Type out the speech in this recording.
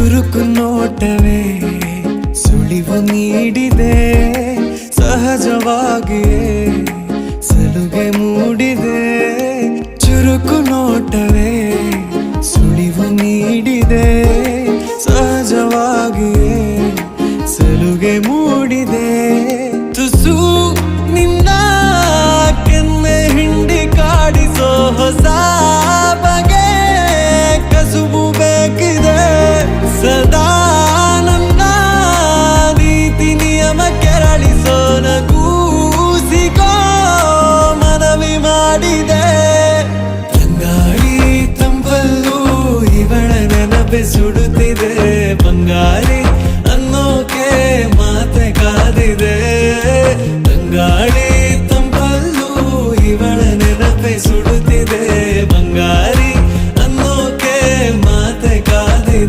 ಚುರುಕು ನೋಟವೇ ಸುಳಿವು ನೀಡಿದೆ ಸಹಜವಾಗಿ ಸಲುಗೆ ಮೂಡಿದೆ. ಚುರುಕು ನೋಟವೇ ಸುಳಿವು ನೀಡಿದೆ ಸಹಜವಾಗಿ ಸಲುಗೆ ಮೂಡಿದೆ. ಎಬ್ಬೆ ಸುಡುತ್ತಿದೆ ಬಂಗಾಳಿ ಅನ್ನೋಕೆ ಮಾತೆ ಕಾದಿದೆ. ತಂಗಾಳಿ ತಂಪಲ್ಲೂ ಇವಳ ನೆನಪೆ ಸುಡು